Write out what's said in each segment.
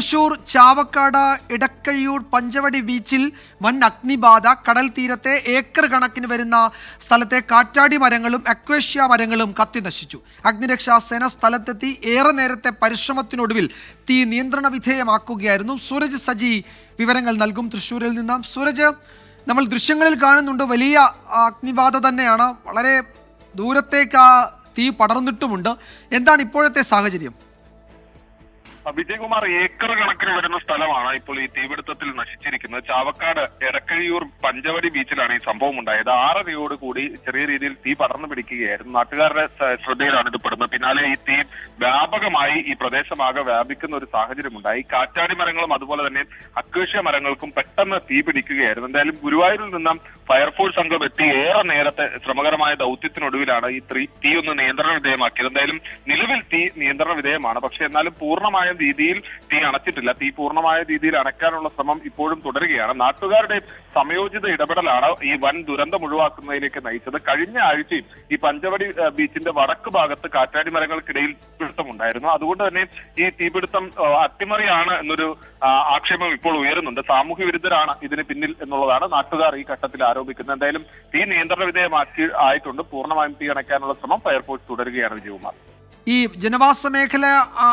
തൃശൂർ ചാവക്കാട് ഇടക്കഴിയൂർ പഞ്ചവടി ബീച്ചിൽ വൻ അഗ്നിബാധ കടൽ തീരത്തെ ഏക്കർ കണക്കിന് വരുന്ന സ്ഥലത്തെ കാറ്റാടി മരങ്ങളും അക്വേഷ്യ മരങ്ങളും കത്തി നശിച്ചു. അഗ്നിരക്ഷാ സേന സ്ഥലത്തെത്തി ഏറെ നേരത്തെ പരിശ്രമത്തിനൊടുവിൽ തീ നിയന്ത്രണ വിധേയമാക്കുകയായിരുന്നു. സൂരജ് സജി വിവരങ്ങൾ നൽകും തൃശ്ശൂരിൽ നിന്ന്. സൂരജ് നമ്മൾ ദൃശ്യങ്ങളിൽ കാണുന്നുണ്ട് വലിയ അഗ്നിബാധ തന്നെയാണ്. വളരെ ദൂരത്തേക്ക് ആ തീ പടർന്നിട്ടുമുണ്ട്. എന്താണ് ഇപ്പോഴത്തെ സാഹചര്യം? വിജയകുമാർ ഏക്കർ കണക്കിന് വരുന്ന സ്ഥലമാണ് ഇപ്പോൾ ഈ തീപിടുത്തത്തിൽ നശിച്ചിരിക്കുന്നത്. ചാവക്കാട് എടക്കഴിയൂർ പഞ്ചവടി ബീച്ചിലാണ് ഈ സംഭവം ഉണ്ടായത്. ആറരയോട് കൂടി ചെറിയ രീതിയിൽ തീ പടർന്നു പിടിക്കുകയായിരുന്നു. നാട്ടുകാരുടെ ശ്രദ്ധയിലാണ് ഇത് പെടുന്നത്. പിന്നാലെ ഈ തീ വ്യാപകമായി ഈ പ്രദേശമാകെ വ്യാപിക്കുന്ന ഒരു സാഹചര്യം ഉണ്ടായി. കാറ്റാടി മരങ്ങളും അതുപോലെ തന്നെ അക്വേഷ്യ മരങ്ങൾക്കും പെട്ടെന്ന് തീ പിടിക്കുകയായിരുന്നു. എന്തായാലും ഗുരുവായൂരിൽ നിന്നും ഫയർഫോഴ്സ് സംഘം എത്തി. ഏറെ നേരത്തെ ശ്രമകരമായ ദൗത്യത്തിനൊടുവിലാണ് ഈ തീ ഒന്ന് നിയന്ത്രണ വിധേയമാക്കിയത്. എന്തായാലും നിലവിൽ തീ നിയന്ത്രണ വിധേയമാണ്. പക്ഷേ എന്നാലും പൂർണമായ രീതിയിൽ തീ അണച്ചിട്ടില്ല. തീ പൂർണമായ രീതിയിൽ അണയ്ക്കാനുള്ള ശ്രമം ഇപ്പോഴും തുടരുകയാണ്. നാട്ടുകാരുടെ സമയോചിത ഇടപെടലാണ് ഈ വൻ ദുരന്തം ഒഴിവാക്കുന്നതിലേക്ക് നയിച്ചത്. കഴിഞ്ഞ ആഴ്ചയും ഈ പഞ്ചവടി ബീച്ചിന്റെ വടക്ക് ഭാഗത്ത് കാറ്റാടി മരങ്ങൾക്കിടയിൽ തീപിടുത്തമുണ്ടായിരുന്നു. അതുകൊണ്ട് തന്നെ ഈ തീപിടുത്തം അട്ടിമറിയാണ് എന്നൊരു ആക്ഷേപം ഇപ്പോൾ ഉയരുന്നുണ്ട്. സാമൂഹ്യ വിരുദ്ധരാണ് ഇതിന് പിന്നിൽ എന്നുള്ളതാണ് നാട്ടുകാർ ഈ ഘട്ടത്തിൽ ആരോപിക്കുന്നത്. എന്തായാലും തീ നിയന്ത്രണ വിധേയമാക്കി ആയിട്ടുണ്ട്. പൂർണമായും തീ അണയ്ക്കാനുള്ള ശ്രമം ഫയർഫോഴ്സ് തുടരുകയാണ് വിജയകുമാർ. ഈ ജനവാസ മേഖല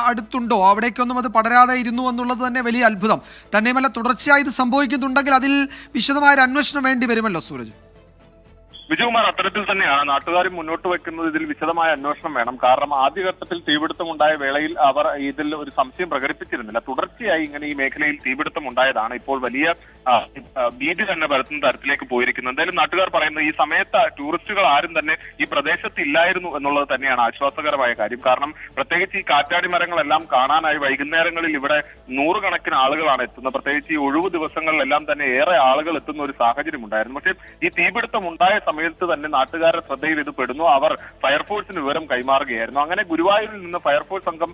അടുത്തുണ്ടോ? അവിടേക്കൊന്നും അത് പടരാതെ ഇരുന്നു എന്നുള്ളത് തന്നെ വലിയ അത്ഭുതം. തന്നെയുമല്ല തുടർച്ചയായി ഇത് സംഭവിക്കുന്നുണ്ടെങ്കിൽ അതിൽ വിശദമായ ഒരു അന്വേഷണം വേണ്ടി വരുമല്ലോ സൂരജ്. വിജയകുമാർ അത്തരത്തിൽ തന്നെയാണ് നാട്ടുകാരും മുന്നോട്ട് വെക്കുന്നത്. ഇതിൽ വിശദമായ അന്വേഷണം വേണം. കാരണം ആദ്യഘട്ടത്തിൽ തീപിടുത്തമുണ്ടായ വേളയിൽ അവർ ഇതിൽ ഒരു സംശയം പ്രകടിപ്പിച്ചിരുന്നില്ല. തുടർച്ചയായി ഇങ്ങനെ ഈ മേഖലയിൽ തീപിടുത്തം ഉണ്ടായതാണ് ഇപ്പോൾ വലിയ ഭീതി തന്നെ പരത്തുന്ന തരത്തിലേക്ക് പോയിരിക്കുന്നത്. എന്തായാലും നാട്ടുകാർ പറയുന്നത് ഈ സമയത്ത് ടൂറിസ്റ്റുകൾ ആരും തന്നെ ഈ പ്രദേശത്ത് ഇല്ലായിരുന്നു എന്നുള്ളത് തന്നെയാണ് ആശ്വാസകരമായ കാര്യം. കാരണം പ്രത്യേകിച്ച് ഈ കാറ്റാടി മരങ്ങളെല്ലാം കാണാനായി വൈകുന്നേരങ്ങളിൽ ഇവിടെ നൂറുകണക്കിന് ആളുകളാണ് എത്തുന്നത്. പ്രത്യേകിച്ച് ഈ ഒഴിവ് ദിവസങ്ങളിലെല്ലാം തന്നെ ഏറെ ആളുകൾ എത്തുന്ന ഒരു സാഹചര്യം ഉണ്ടായിരുന്നു പക്ഷേ ഈ തീപിടുത്തം ഉണ്ടായ സമയത്ത് തന്നെ നാട്ടുകാരുടെ ശ്രദ്ധയിൽ ഇത് പെടുന്നു. അവർ ഫയർഫോഴ്സിന് വിവരം കൈമാറുകയായിരുന്നു. അങ്ങനെ ഗുരുവായൂരിൽ നിന്ന് ഫയർഫോഴ്സ് സംഘം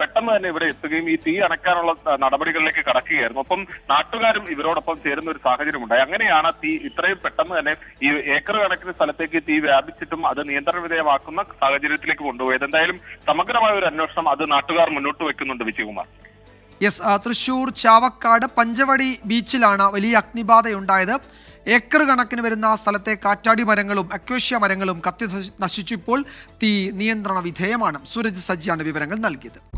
പെട്ടെന്ന് തന്നെ ഇവിടെ എത്തുകയും ഈ തീ അണക്കാനുള്ള നടപടികളിലേക്ക് കടക്കുകയായിരുന്നു. ഒപ്പം നാട്ടുകാരും ഇവരോടൊപ്പം ചേരുന്ന ഒരു സാഹചര്യം ഉണ്ടായി അങ്ങനെയാണ് തീ ഇത്രയും പെട്ടെന്ന് തന്നെ ഈ ഏക്കർ കണക്കിന് സ്ഥലത്തേക്ക് തീ വ്യാപിച്ചിട്ടും അത് നിയന്ത്രണ വിധേയമാക്കുന്ന സാഹചര്യത്തിലേക്ക് കൊണ്ടുപോയത്. എന്തായാലും സമഗ്രമായ ഒരു അന്വേഷണം അത് നാട്ടുകാർ മുന്നോട്ട് വെക്കുന്നുണ്ട് വിജയകുമാർ. യെസ് തൃശൂർ ചാവക്കാട് പഞ്ചവടി ബീച്ചിലാണ് വലിയ അഗ്നിബാധയുണ്ടായത്. ഏക്കർ കണക്കിന് വരുന്ന ആ സ്ഥലത്തെ കാറ്റാടി മരങ്ങളും അക്വേഷ്യ മരങ്ങളും കത്തി നശി- നശിച്ചു ഇപ്പോൾ തീ നിയന്ത്രണ വിധേയമാണ്. സൂരജ് സജ്ജിയാണ് വിവരങ്ങൾ നൽകിയത്.